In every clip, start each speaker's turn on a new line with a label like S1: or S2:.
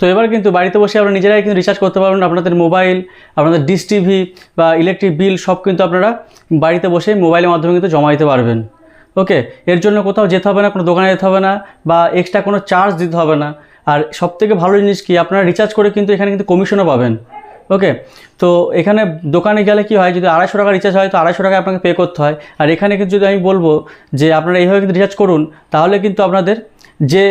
S1: তো এবার কিন্তু বাড়িতে বসে আপনারা নিজেরাই কিন্তু রিচার্জ করতে পারবেন। আপনাদের মোবাইল আপনাদের ডিশ টিভি বা ইলেকট্রিক বিল সব কিন্তু আপনারা বাড়িতে বসে মোবাইলের মাধ্যমে কিন্তু জমা দিতে পারবেন। ওকে এর জন্য কোথাও যেতে হবে না, কোনো দোকানে যেতে হবে না বা এক্সট্রা কোনো চার্জ দিতে হবে না। আর সবথেকে ভালো জিনিস কি? আপনারা রিচার্জ করে কিন্তু এখানে কিন্তু কমিশনও পাবেন। ওকে তো এখানে দোকানে গেলে কি হয়? যদি আড়াইশো টাকা রিচার্জ হয়, তো আড়াইশো টাকা আপনাকে পে করতে হয়। আর এখানে কিন্তু যদি আমি বলব যে আপনারা এইভাবে কিন্তু রিচার্জ করুন, তাহলে কিন্তু আপনাদের যে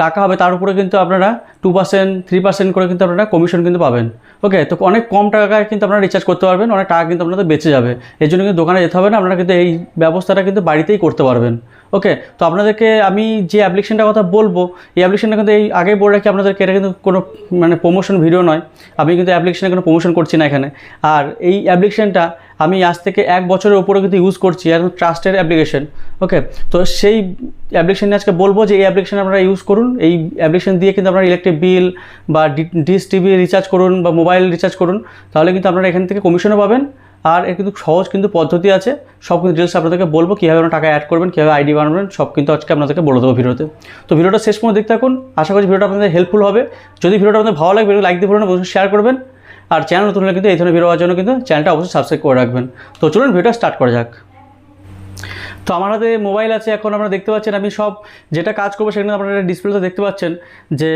S1: টাকা হবে তার উপরে কিন্তু আপনারা টু পার্সেন্ট থ্রি পার্সেন্ট করে কিন্তু আপনারা কমিশন কিন্তু পাবেন। ওকে তো অনেক কম টাকায় কিন্তু আপনারা রিচার্জ করতে পারবেন, অনেক টাকা কিন্তু আপনাদের বেঁচে যাবে। এর জন্য কিন্তু দোকানে যেতে হবে না, আপনারা কিন্তু এই ব্যবস্থাটা কিন্তু বাড়িতেই করতে পারবেন। ওকে তো আপনাদেরকে আমি যে অ্যাপ্লিকেশনটার কথা বলব, এই অ্যাপ্লিকেশনটা কিন্তু এই আগেই বলে রাখি আপনাদেরকে, এটা কিন্তু কোনো মানে প্রমোশন ভিডিও নয়। আমি কিন্তু অ্যাপ্লিকেশনে কোনো প্রমোশন করছি না এখানে। আর এই অ্যাপ্লিকেশনটা আমি আজ থেকে এক বছরের উপরে কিন্তু ইউজ করছি একদম ট্রাস্টের অ্যাপ্লিকেশন ওকে তো সেই অ্যাপ্লিকেশন আজকে বলব যে এই অ্যাপ্লিকেশন আপনারা ইউজ করুন। এই অ্যাপ্লিকেশন দিয়ে কিন্তু আপনারা ইলেকট্রিক বিল বা ডিস টিভি রিচার্জ করুন বা মোবাইল রিচার্জ করুন, তাহলে কিন্তু আপনারা এখান থেকে কমিশনও পাবেন। আর এর কিন্তু সহজ কিন্তু পদ্ধতি আছে, সব কিন্তু ডিটেলস আপনাদেরকে বলব, কীভাবে আপনারা টাকা অ্যাড করবেন, কীভাবে আইডি বানাবেন, সব কিন্তু আজকে আপনাদেরকে বলে দেবো ভিডিওতে। তো ভিডিওটা শেষ পর্যন্ত দেখতে থাকুন, আশা করছি ভিডিওটা আপনাদের হেল্পফুল হবে। যদি ভিডিওটা আপনাদের ভালো লাগে ভিডিও লাইক দিয়ে বলুন শেয়ার করবেন। আর চ্যানেল নতুন হলে কিন্তু এই ধরনের ভিডিও হওয়ার জন্য কিন্তু চ্যানেলটা অবশ্যই সাবস্ক্রাইব করে রাখবেন। তো চলুন ভিডিও স্টার্ট করা যাক। তো আমার হাতে মোবাইল আছে, এখন আপনারা দেখতে পাচ্ছেন, আমি সব যেটা কাজ করব সেখানে আপনারা ডিসপ্লেতে দেখতে পাচ্ছেন যে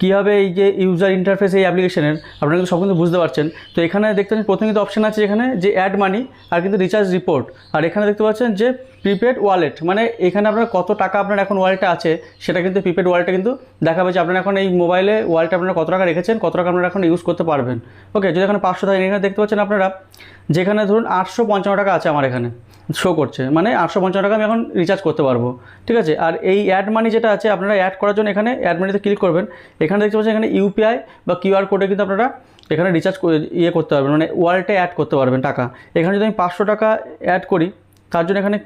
S1: কীভাবে এই যে ইউজার ইন্টারফেস এই অ্যাপ্লিকেশনের আপনারা কিন্তু সব কিন্তু বুঝতে পারছেন। তো এখানে দেখতে পাচ্ছেন, প্রথমে কিন্তু অপশন আছে এখানে যে অ্যাড মানি আর কিন্তু রিচার্জ রিপোর্ট আর এখানে দেখতে পাচ্ছেন যে প্রিপেড ওয়ালেট মানে এখানে আপনার কত টাকা আপনার এখন ওয়ালেটে আছে, সেটা কিন্তু প্রিপেড ওয়ালেটে কিন্তু দেখাবে যে আপনারা এখন এই মোবাইলে ওয়ালেটে আপনারা কত টাকা রেখেছেন, কত টাকা আপনারা এখন ইউজ করতে পারবেন। ওকে যদি এখানে পাঁচশো টাকা এখানে দেখতে পাচ্ছেন আপনারা, যেখানে ধরুন আটশো পঞ্চান্ন টাকা আছে আমার এখানে। শো করছে। মানে আটশো পঞ্চান্ন টাকা আমি এখন রিচার্জ করতে পারব। ঠিক আছে? আর এই অ্যাড মানি যেটা আছে, আপনারা অ্যাড করার জন্য এখানে অ্যাড মানিতে ক্লিক করবেন। এখানে দেখতে পাচ্ছেন এখানে ইউপিআই বা কিউআর কোডে কিন্তু আপনারা এখানে রিচার্জ ইয়ে করতে পারবেন। মানে ওয়ালেটে অ্যাড করতে পারবেন টাকা। এখানে যদি আমি পাঁচশো টাকা অ্যাড করি, তার জন্য এখানে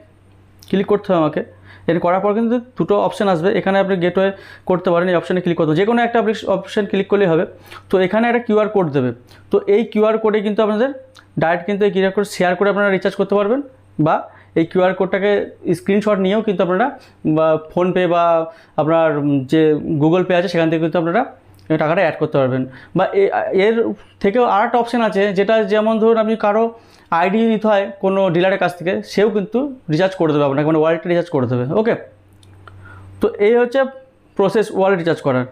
S1: ক্লিক করতে হবে আমাকে। এর করার পর কিন্তু দুটো অপশান আসবে। এখানে আপনি গেটওয়ে করতে পারেন, এই অপশানে ক্লিক করতে। যে কোনো একটা অপশান ক্লিক করলেই হবে। তো এখানে একটা কিউআর কোড দেবে। তো এই কিউআর কোডে কিন্তু আপনাদের ডাইরেক্ট কিন্তু এই কিউআর কোড শেয়ার করে আপনারা রিচার্জ করতে পারবেন। বা এই কিউআর কোডটাকে স্ক্রিনশট নিয়েও কিন্তু আপনারা ফোনপে বা আপনার যে গুগল পে আছে, সেখান থেকে কিন্তু আপনারা টাকাটা অ্যাড করতে পারবেন। বা এর থেকেও আর একটা অপশান আছে, যেটা যেমন ধরুন আপনি কারও আইডি নিতে হয় কোনো ডিলারের কাছ থেকে, সেও কিন্তু রিচার্জ করে দেবে আপনাকে মানে ওয়ালেটে রিচার্জ করে দেবে ওকে তো এই হচ্ছে প্রসেস ওয়ালেট রিচার্জ করার,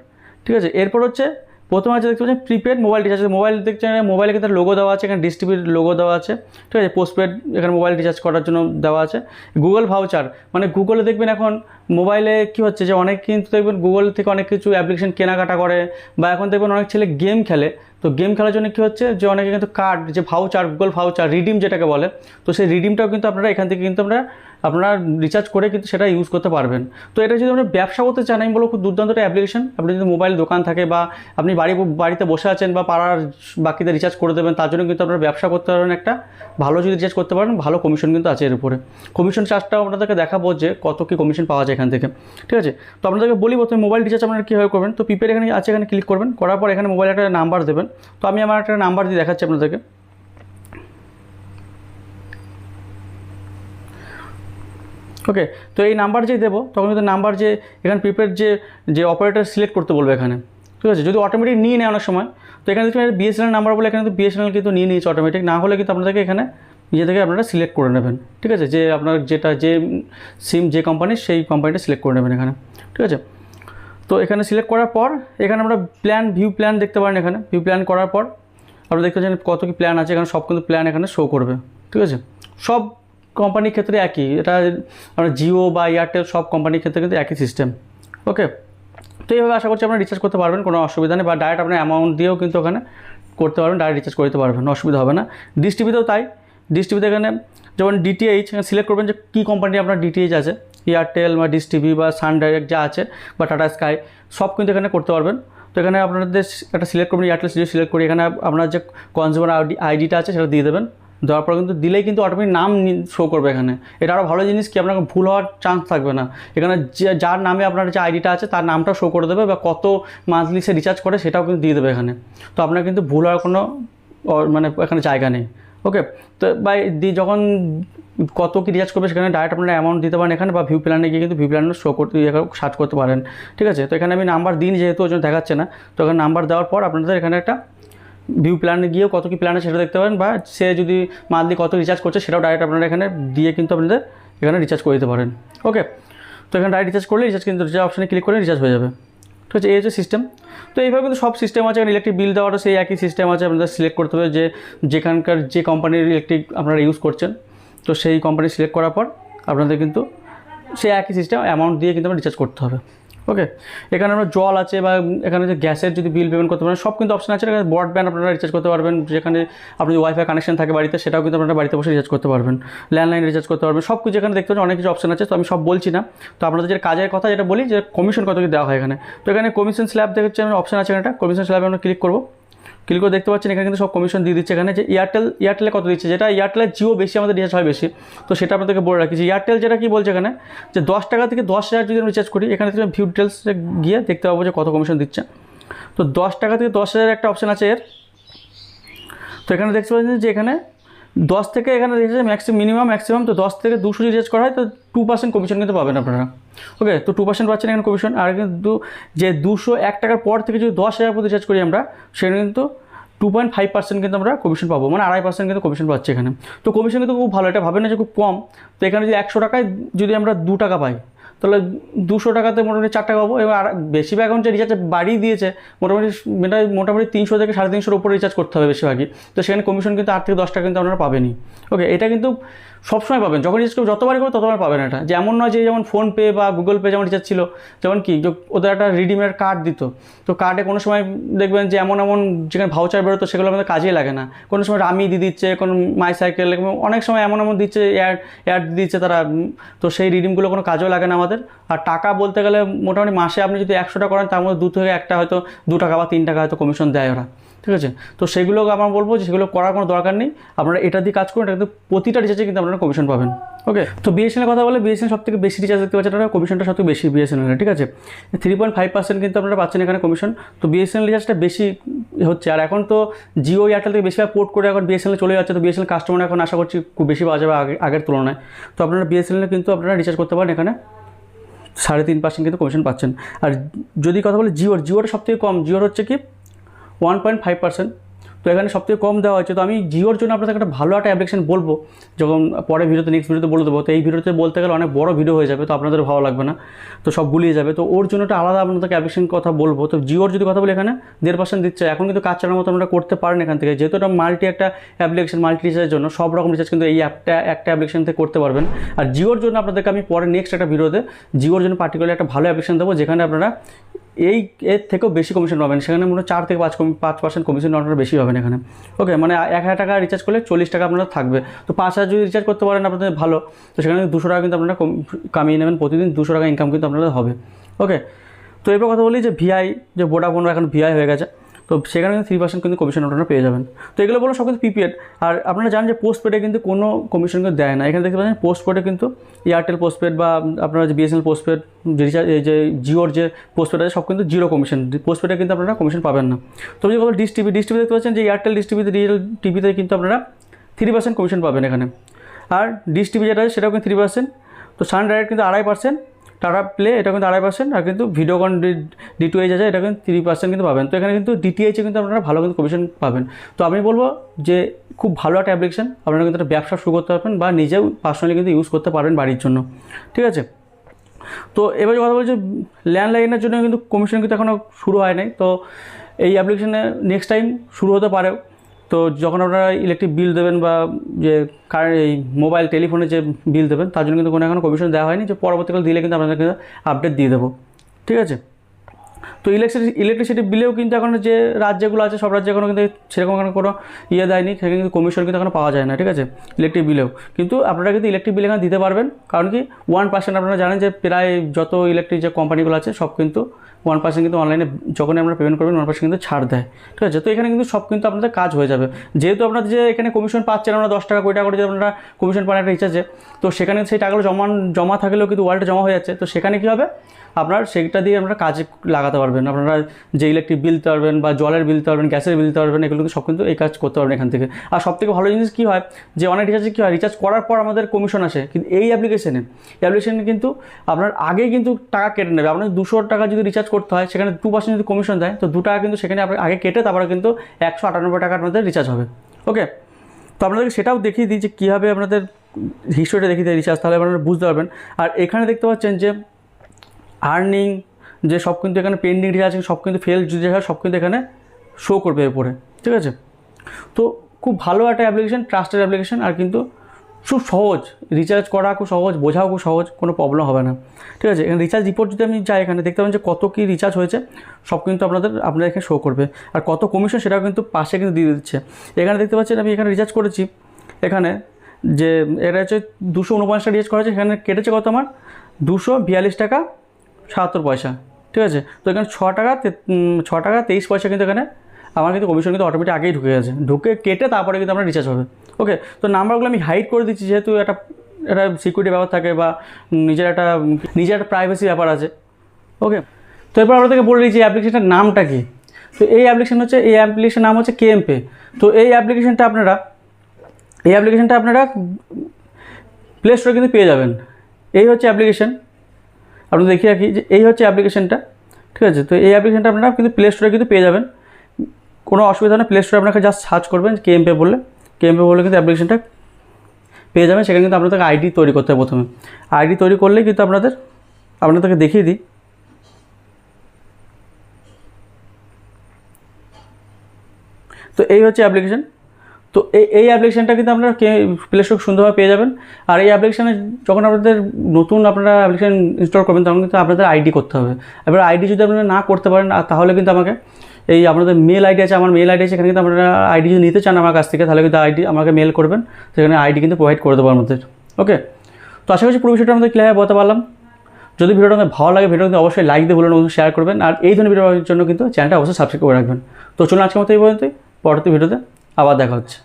S1: ঠিক আছে? এরপর হচ্ছে প্রথমে আছে দেখতে পাচ্ছেন প্রিপেড মোবাইল রিচার্জ মোবাইল দেখছেন মোবাইলে কিন্তু লোগো দেওয়া আছে, এখানে ডিস্ট্রিবিউট লোগো দেওয়া আছে। ঠিক আছে পোস্টপেড এখানে মোবাইল রিচার্জ করার জন্য দেওয়া আছে। গুগল ভাউচার মানে গুগলে দেখবেন এখন মোবাইলে কি হচ্ছে যে অনেক কিন্তু দেখবেন গুগল থেকে অনেক কিছু অ্যাপ্লিকেশন কেনাকাটা করে বা এখন দেখবেন অনেক ছেলে গেম খেলে। তো গেম খেলার জন্য কী হচ্ছে যে অনেকে কিন্তু কার্ড যে ভাউচার গুগল ভাউচার রিডিম যেটাকে বলে, তো সেই রিডিমটাও কিন্তু আপনারা এখান থেকে কিন্তু আপনারা আপনারা রিচার্জ করে কিন্তু সেটা ইউজ করতে পারবেন। তো এটা যদি আমরা ব্যবসা করতে চান, আমি বলব খুব দুর্দান্ত একটা অ্যাপ্লিকেশন আপনি যদি মোবাইল দোকান থাকে বা আপনি বাড়ি, বাড়িতে বসে আছেন বা পাড়ার বাকিতে রিচার্জ করে দেবেন, তার জন্য কিন্তু আপনারা ব্যবসা করতে পারবেন একটা। ভালো যদি রিচার্জ করতে পারেন, ভালো কমিশন কিন্তু আছে এর উপরে। কমিশন চার্জটাও আপনাদেরকে দেখাবো যে কত কী কমিশন পাওয়া যায় এখান থেকে। ঠিক আছে? তো আপনাদেরকে বলি প্রথমে মোবাইল রিচার্জ আপনারা কীভাবে করবেন? তো প্রিপেড এখানে আছে, এখানে ক্লিক করবেন। করার পর এখানে মোবাইল একটা নাম্বার দেবেন। তো আমি আমার একটা নাম্বার দিয়ে দেখাচ্ছি আপনাদেরকে। ওকে তো এই নাম্বার যে দেবো, তখন কিন্তু নাম্বার যে, এখানে প্রিপেড যে যে অপারেটর সিলেক্ট করতে বলবে এখানে। ঠিক আছে? যদি অটোমেটিক নিয়ে নেয় অনেক সময়, তো এখানে দেখবেন বিএসএনএল নাম্বার বলে এখানে কিন্তু বিএসএনএল কিন্তু নিয়ে নিয়েছে অটোমেটিক না হলে কিন্তু আপনাদেরকে এখানে, নিজে থেকে আপনারা সিলেক্ট করে নেবেন। ঠিক আছে? যে আপনার যেটা, যে সিম যে কোম্পানির সেই কোম্পানিটা সিলেক্ট করে নেবেন এখানে। ঠিক আছে? তো এখানে সিলেক্ট করার পর, এখানে আমরা প্ল্যান ভিউ প্ল্যান দেখতে পারেন এখানে। ভিউ প্ল্যান করার পর, আপনারা দেখতে পাচ্ছেন কত কি প্ল্যান আছে। এখানে সব কিন্তু প্ল্যান এখানে শো করবে। ঠিক আছে? সব কোম্পানির ক্ষেত্রে একই। এটা আমরা জিও বা এয়ারটেল সব কোম্পানির ক্ষেত্রে কিন্তু একই সিস্টেম ওকে তো এইভাবে আশা করছি আপনারা রিচার্জ করতে পারবেন, কোনো অসুবিধা নেই। বা ডাইরেক্ট আপনার অ্যামাউন্ট দিয়েও কিন্তু ওখানে করতে পারবেন ডাইরেক্ট রিচার্জ করতে পারবেন, অসুবিধা হবে না। ডিশ টিভিতেও তাই। টিভিতে এখানে যেমন ডিটিএইচ সিলেক্ট করবেন যে কী কোম্পানি আপনার ডিটিএইচ আছে। এয়ারটেল বা ডিশ টিভি বা সান ডাইরেক্ট যা আছে বা টাটা স্কাই সব কিন্তু এখানে করতে পারবেন। তো এখানে আপনাদের একটা সিলেক্ট করবেন এয়ারটেল সিলেক্ট করে এখানে আপনার যে কনজিউমার আইডি আইডিটা আছে সেটা দিয়ে দেবেন। দেওয়ার পর কিন্তু দিলেই কিন্তু অটোমেটিক নাম শো করবে এখানে। এটা আরও ভালো জিনিস কি আপনার ভুল হওয়ার চান্স থাকবে না। এখানে যার নামে আপনার যে আইডিটা আছে, তার নামটা শো করে দেবে বা কত মান্থলি সে রিচার্জ করে সেটাও কিন্তু দিয়ে দেবে এখানে। তো আপনার কিন্তু ভুল হওয়ার কোনো মানে এখানে জায়গা নেই। ওকে তো বা দি, যখন কত কী রিচার্জ করবে সেখানে ডাইরেক্ট আপনারা অ্যামাউন্ট দিতে পারেন এখানে বা ভিউ প্ল্যানে গিয়ে কিন্তু ভিউ প্ল্যানে শো করতে সার্চ করতে পারেন। ঠিক আছে? তো এখানে আমি নাম্বার দিন যেহেতু, ওই জন্য দেখাচ্ছে না। তো এখানে নাম্বার দেওয়ার পর আপনাদের এখানে একটা ভিউ প্ল্যানে গিয়েও কত কী প্ল্যান আছে সেটা দেখতে পারেন বা সে যদি মান্থলি কত রিচার্জ করছে সেটাও ডাইরেক্ট আপনারা এখানে দিয়ে কিন্তু আপনাদের এখানে রিচার্জ করে দিতে পারেন। ওকে তো এখানে ডাইরেক্ট রিচার্জ করলে রিচার্জ কিন্তু রিচার্জ অপশানে ক্লিক করে রিচার্জ হয়ে যাবে। ঠিক আছে? এই হচ্ছে সিস্টেম তো এইভাবে কিন্তু সব সিস্টেম আছে। এখানে ইলেকট্রিক বিল দেওয়ারও সেই একই সিস্টেম আছে। আপনাদের সিলেক্ট করতে হবে যে যেখানকার যে কোম্পানির ইলেকট্রিক আপনারা ইউজ করছেন। তো সেই কোম্পানি সিলেক্ট করার পর আপনাদের কিন্তু সেই একই সিস্টেম অ্যামাউন্ট দিয়ে কিন্তু আপনার রিচার্জ করতে হবে। ওকে এখানে আমরা জল আছে বা এখানে যে গ্যাসের যদি বিল পেমেন্ট করতে পারেন, সব কিন্তু অপশন আছে। এখানে ব্রডব্যান্ড আপনারা রিচার্জ করতে পারবেন। যেখানে আপনি ওয়াইফাই কানেকশন থাকে বাড়িতে, সেটাও কিন্তু আপনারা বাড়িতে বসে রিচার্জ করতে পারবেন। ল্যান্ডলাইন রিচার্জ করতে পারবেন। সব কিছু এখানে দেখতে পাচ্ছেন, অনেক কিছু অপশন আছে। তো আমি সব বলছি না। তো আপনাদের যে কাজের কথা যেটা বলি, যে কমিশন কত কি দেওয়া হয় এখানে। তো এখানে কমিশন স্ল্যাব দেখছেন অপশন আছে এখানে কমিশন স্ল্যাবে আমরা ক্লিক করব। ক্লিক করে দেখতে পাচ্ছেন, এখানে কিন্তু সব কমিশন দিয়ে দিচ্ছে এখানে যে এয়ারটেল এয়ারটেলে কত দিচ্ছে? যেটা এয়ারটেলের জিও বেশি, আমাদের রিচার্জ হয় বেশি। তো সেটা আপনাদেরকে বলে রাখি যে এয়ারটেল যেটা কি বলছে এখানে? যে দশ টাকা থেকে দশ হাজার যদি আমি রিচার্জ করি, এখানে থেকে ভিউ ডিটেলসে গিয়ে দেখতে পাবো যে কত কমিশন দিচ্ছে। তো দশ টাকা থেকে দশ হাজার একটা অপশান আছে এর। তো এখানে দেখতে পাচ্ছেন যে এখানে দশ থেকে এখানে দেখেছে ম্যাক্সিম মিনিমাম ম্যাক্সিমাম তো দশ থেকে দুশো রিচার্জ করা হয়, তো টু পার্সেন্ট কমিশন কিন্তু পাবেন আপনারা। ওকে তো টু পার্সেন্ট পাচ্ছেন এখানে কমিশন আর কিন্তু যে দুশো এক টাকার পর থেকে যদি দশ হাজার রিচার্জ করি আমরা সেটা কিন্তু টু পয়েন্ট ফাইভ পার্সেন্ট কিন্তু আমরা কমিশন পাবো মানে আড়াই পার্সেন্ট কিন্তু কমিশন পাচ্ছি এখানে। তো কমিশন কিন্তু খুব ভালো, এটা ভাবেন না যে খুব কম। তো এখানে যদি একশো টাকায় যদি আমরা দু টাকা পাই তাহলে দুশো টাকাতে মোটামুটি চার টাকা পাবো। এবং আর বেশিরভাগ এখন যে রিচার্জ বাড়িয়ে দিয়েছে, মোটামুটি এটা মোটামুটি তিনশো থেকে সাড়ে তিনশোর উপরে রিচার্জ করতে হবে বেশিরভাগই। তো সেখানে কমিশন কিন্তু আট থেকে দশ টাকা কিন্তু আপনারা পাবেনি ওকে এটা কিন্তু সবসময় পাবেন। যখন রিচার্জ করবেন, যতবারই করবেন, ততবার পাবেন এটা। যে এমন নয় যে যেমন ফোনপে বা গুগল পে যেমন রিচার্জ ছিল, যেমন কি ওদের একটা রিডিমের কার্ড দিত। তো কার্ডে কোনো সময় দেখবেন যে এমন এমন যেখানে ভাউচার বেরোতো, সেগুলো আমাদের কাজেই লাগে না। কোনো সময় রামি দিয়ে দিচ্ছে, কোনো মাই সাইকেল অনেক সময় এমন এমন দিচ্ছে অ্যাড অ্যাড দিচ্ছে তারা। তো সেই রিডিমগুলো কোনো কাজেও লাগে না আমাদের। আর টাকা বলতে গেলে মোটামুটি মাসে আপনি যদি একশোটা করেন, তার মধ্যে দু থেকে একটা হয়তো দু টাকা বা তিন টাকা হয়তো কমিশন দেয় ওরা। ঠিক আছে? তো সেগুলো আমার বলব যে সেগুলো করার কোনো দরকার নেই। আপনারা এটা দিয়ে কাজ করুন, এটা কিন্তু প্রতিটা রিচার্জে কিন্তু আপনারা কমিশন পাবেন। ওকে তো বিএসএনএল কথা বলে বিএসএনএল সব থেকে বেশি রিচার্জ দেখতে পাচ্ছেন আপনারা কমিশনটা সব থেকে বেশি বিএসএনএল ঠিক আছে? থ্রি পয়েন্ট ফাইভ পার্সেন্ট কিন্তু আপনারা পাচ্ছেন এখানে কমিশন তো বিএসএনএল রিচার্জটা বেশি হচ্ছে। আর এখন তো জিও এয়ারটেল থেকে বেশিরভাগ পোর্ট করে এখন বিএসএনএল চলে যাচ্ছে। তো বিএসএনএল কাস্টমার এখন আশা করছি খুব বেশি পাওয়া যাবে আগে, আগের তুলনায়। তো আপনারা বিএসএনএল কিন্তু আপনারা রিচার্জ করতে পারেন এখানে। সাড়ে তিন পার্সেন্ট কিন্তু কমিশন পাচ্ছেন। আর যদি কথা বলে জিওর জিওর সব থেকে কম। জিওর হচ্ছে কি? ওয়ান পয়েন্ট ফাইভ পার্সেন্ট তো এখানে সবথেকে কম দেওয়া হয়েছে। তো আমি জিওর জন্য আপনাদের একটা ভালো একটা অ্যাপ্লিকেশন বলব। যখন পরে ভিডিওতে নেক্সট ভিডিওতে বলে দেবো। তো এই ভিডিওতে বলতে গেলে অনেক বড় ভিডিও হয়ে যাবে। তো আপনাদের ভালো লাগবে না। তো সব গুলিয়ে যাবে। তো ওর জন্য একটা আলাদা আপনাদেরকে অ্যাপ্লিকেশন কথা বলব। তো জিওর যদি কথা বলি এখানে, দেড় পার্সেন্ট দিচ্ছে। এখন কিন্তু কাজ চালানোর মতো আপনারা করতে পারেন এখান থেকে। যেহেতু এটা মাল্টি একটা অ্যাপ্লিকেশন মাল্টি রিচার্জের জন্য, সব রকম রিচার্জ কিন্তু এই অ্যাপটা একটা অ্যাপ্লিকেশন থেকে করতে পারবেন। আর জিওর জন্য আপনাদেরকে আমি পরে নেক্সট একটা ভিডিওতে জিওর জন্য পার্টিকুলার একটা ভালো অ্যাপ্লিকেশন দেবো। যেখানে আপনারা এই এর থেকেও বেশি কমিশন পাবেন। সেখানে মনে চার থেকে পাঁচ কমি পাঁচ পার্সেন্ট কমিশন আপনারা বেশি পাবেন এখানে। ওকে মানে এক হাজার টাকা রিচার্জ করলে চল্লিশ টাকা আপনারা থাকবে। তো পাঁচ হাজার যদি রিচার্জ করতে পারেন আপনাদের ভালো। তো সেখানে দুশো টাকা কিন্তু আপনারা কম- কামিয়ে নেবেন। প্রতিদিন দুশো টাকা ইনকাম কিন্তু আপনাদের হবে। ওকে তো এরপর কথা বলি যে ভিআই যে ভোডাফোন এখন ভিআই হয়ে গেছে। তো সেখানে কিন্তু থ্রি পার্সেন্ট কিন্তু কমিশন আপনারা পেয়ে যাবেন। তো এগুলো বলো সব কিন্তু পিপিএড আর আপনারা জানেন যে পোস্ট পেডে কিন্তু কোনো কমিশন কিন্তু দেয় না। এখানে দেখতে পাচ্ছেন পোস্ট পেডে কিন্তু এয়ারটেল পোস্ট পেড বা আপনারা যে বিএসএনএল পোস্ট পেড যে রিচার্জ এই যে জিওর যে পোস্ট পেড আছে, সব কিন্তু জিরো কমিশন পোস্ট পেডে কিন্তু আপনারা কমিশন পাবেন না। তো যদি বলো ডিশ টিভি ডিস টিভি দেখতে পাচ্ছেন যে এয়ারটেল ডিশ টিভিতে রিয়েল টিভিতে কিন্তু আপনারা থ্রি পার্সেন্ট কমিশন পাবেন এখানে। আর ডিস টিভি যেটা আছে, সেটাও কিন্তু থ্রি পার্সেন্ট তো সান ডাইরেক্ট কিন্তু আড়াই পার্সেন্ট টাটা প্লে এটা কিন্তু আড়াই পার্সেন্ট আর কিন্তু ভিডিওকন ডি টু এইচ আছে এটা কিন্তু থ্রি পার্সেন্ট কিন্তু পাবেন। তো এখানে কিন্তু ডিটিএইচে কিন্তু আপনারা ভালো কিন্তু কমিশন পাবেন। তো আমি বলব যে, খুব ভালো একটা অ্যাপ্লিকেশন আপনারা কিন্তু একটা ব্যবসা শুরু করতে পারবেন বা নিজেও পার্সোনালি কিন্তু ইউজ করতে পারবেন বাড়ির জন্য। ঠিক আছে? তো এবার কথা বলছি ল্যান্ডলাইনের জন্য কিন্তু কমিশন কিন্তু এখনও শুরু হয় নাই। তো এই অ্যাপ্লিকেশানে নেক্সট টাইম শুরু হতে পারেও তো যখন আপনারা ইলেকট্রিক বিল দেবেন বা যে কারেন্ট এই মোবাইল টেলিফোনে যে বিল দেবেন, তার জন্য কিন্তু কোনো এখনও কমিশন দেওয়া হয়নি। যে পরবর্তীকালে দিলে কিন্তু আপনাদের কিন্তু আপডেট দিয়ে দেবো। ঠিক আছে? তো ইলেকট্রিসিটি ইলেকট্রিসিটি বিলেও কিন্তু এখন যে রাজ্যগুলো আছে, সব রাজ্যে এখনও কিন্তু সেরকম এখন কোনো ইয়ে দেয়নি। সেখানে কিন্তু কমিশন কিন্তু এখন পাওয়া যায় না, ঠিক আছে? ইলেকট্রিক বিলেও কিন্তু আপনারা কিন্তু ইলেকট্রিক বিল এখানে দিতে পারবেন। কারণ কি ওয়ান পার্সেন্ট আপনারা জানেন যে প্রায় যত ইলেকট্রিক যে কোম্পানিগুলো আছে, সব কিন্তু ওয়ান পার্সেন্ট কিন্তু অনলাইনে যখনই আপনারা পেমেন্ট করবেন ওয়ান পার্সেন্ট কিন্তু ছাড় দেয়। ঠিক আছে? তো এখানে কিন্তু সব কিন্তু আপনাদের কাজ হয়ে যাবে। যেহেতু আপনাদের যে এখানে কমিশন পাচ্ছেন আমরা দশ টাকা, কুড়ি টাকা করে যে আপনারা কমিশন পান একটা রিচার্জে তো সেখানে সেই টাকাগুলো জমা জমা থাকলেও কিন্তু ওয়ালেটে জমা হয়ে যাচ্ছে। তো সেখানে কী হবে? আপনার সেটা দিয়ে আপনারা কাজে লাগাতে পারবেন। আপনারা যে ইলেকট্রিক বিল দিতে পারবেন বা জলের বিল দিতে পারবেন, গ্যাসের বিল দিতে পারবেন, এগুলো সব কিন্তু এই কাজ করতে পারবেন এখান থেকে। আর সব থেকে ভালো জিনিস কী হয়? যে অনেক রিচার্জে কী হয়? রিচার্জ করার পর আমাদের কমিশন আসে। কিন্তু এই অ্যাপ্লিকেশনে এই অ্যাপ্লিকেশনে কিন্তু আপনার আগে কিন্তু টাকা কেটে নেবে। আপনার দুশো টাকা যদি রিচার্জ করতে হয়, সেখানে টু পার্সেন্ট যদি কমিশন দেয়, তো দু টাকা কিন্তু সেখানে আপনার আগে কেটে তারপরে কিন্তু একশো আটানব্বই টাকা আপনাদের রিচার্জ হবে। ওকে তো আপনাদেরকে সেটাও দেখিয়ে দিই যে কীভাবে আপনাদের হিস্টোরিটা দেখিয়ে দিই রিচার্জ তাহলে আপনারা বুঝতে পারবেন। আর এখানে দেখতে পাচ্ছেন যে আর্নিং যে সব কিন্তু এখানে পেন্ডিং রিচার্জ সব কিন্তু ফেল হয়, সব কিন্তু এখানে শো করবে এরপরে, ঠিক আছে? তো খুব ভালো একটা অ্যাপ্লিকেশান ট্রাস্টেড অ্যাপ্লিকেশন আর কিন্তু খুব সহজ রিচার্জ করা খুব সহজ, বোঝাও খুব সহজ, কোনো প্রবলেম হবে না, ঠিক আছে? এখানে রিচার্জ রিপোর্ট যদি আমি যাই এখানে দেখতে পাবেন যে কত কী রিচার্জ হয়েছে, সব কিন্তু আপনাদের আপনাদের এখানে শো করবে, আর কত কমিশন সেটাও কিন্তু পাশে কিন্তু দিয়ে দিচ্ছে। এখানে দেখতে পাচ্ছেন আমি এখানে রিচার্জ করেছি, এখানে যে, এটা হচ্ছে দুশো উনপঞ্চাশটা রিচার্জ করা হয়েছে, এখানে কেটেছে কত আমার? দুশো বিয়াল্লিশ টাকা সাতাত্তর পয়সা, ঠিক আছে? তো এখানে ছ টাকা ছ টাকা তেইশ পয়সা কিন্তু এখানে আমার কিন্তু কমিশন কিন্তু অটোমেটিক আগেই ঢুকে গেছে। ঢুকে কেটে তারপরে কিন্তু আমরা রিচার্জ হবে। ওকে তো নাম্বারগুলো আমি হাইড করে দিচ্ছি যেহেতু একটা একটা সিকিউরিটি ব্যাপার থাকে বা নিজের একটা নিজের একটা প্রাইভেসি ব্যাপার আছে। ওকে তো এরপর আমরা থেকে বলে দিচ্ছি অ্যাপ্লিকেশনটার নামটা কি? তো এই অ্যাপ্লিকেশন হচ্ছে এই অ্যাপ্লিকেশন নাম হচ্ছে কেএমপে তো এই অ্যাপ্লিকেশনটা আপনারা এই অ্যাপ্লিকেশনটা আপনারা প্লে স্টোরে কিন্তু পেয়ে যাবেন। এই হচ্ছে অ্যাপ্লিকেশন আপনি দেখিয়ে রাখি যে এই হচ্ছে অ্যাপ্লিকেশনটা, ঠিক আছে? তো এই অ্যাপ্লিকেশনটা আপনারা কিন্তু প্লে স্টোরে কিন্তু পেয়ে যাবেন। কোনো অসুবিধা নেই প্লে স্টোরে আপনাকে জাস্ট সার্চ করবেন কেএমপে বললে। কেএমপে বললে কিন্তু অ্যাপ্লিকেশনটা পেয়ে যাবেন। সেখানে কিন্তু আপনাদের আইডি তৈরি করতে হবে প্রথমে। আইডি তৈরি করলেই কিন্তু আপনাদের, আপনাদেরকে দেখিয়ে দিই। তো এই হচ্ছে অ্যাপ্লিকেশন। তো এই এই অ্যাপ্লিকেশনটা কিন্তু আপনারা প্লে স্টোর সুন্দরভাবে পেয়ে যাবেন। আর এই অ্যাপ্লিকেশানে যখন আপনাদের নতুন আপনারা অ্যাপ্লিকেশান ইনস্টল করবেন, তখন কিন্তু আপনাদের আইডি করতে হবে। এবার আইডি যদি আপনারা না করতে পারেন তাহলে কিন্তু আমাকে এই আপনাদের মেল আইডি আছে, আমার মেল আইডি আছে সেখানে কিন্তু আপনারা আইডি যদি নিতে চান আমার কাছ থেকে, তাহলে কিন্তু আইডি আমাকে মেল করবেন। সেখানে আইডি কিন্তু প্রোভাইড করে দেবো আমাদের। ওকে তো আশা করছি পুরো বিষয়টা আমাদের ক্লিয়ার বলতে পারলাম। যদি ভিডিওটা আমাদের ভালো লাগে ভিডিও কিন্তু অবশ্যই লাইক দিয়ে বলুন এবং শেয়ার করবেন। আর এই ধরনের ভিডিওর জন্য কিন্তু চ্যানেলটা অবশ্যই সাবস্ক্রাইব করে রাখবেন। তো চলুন আজকের মতো এই পর্যন্তই। পরবর্তী ভিডিওতে আবার দেখা হচ্ছে।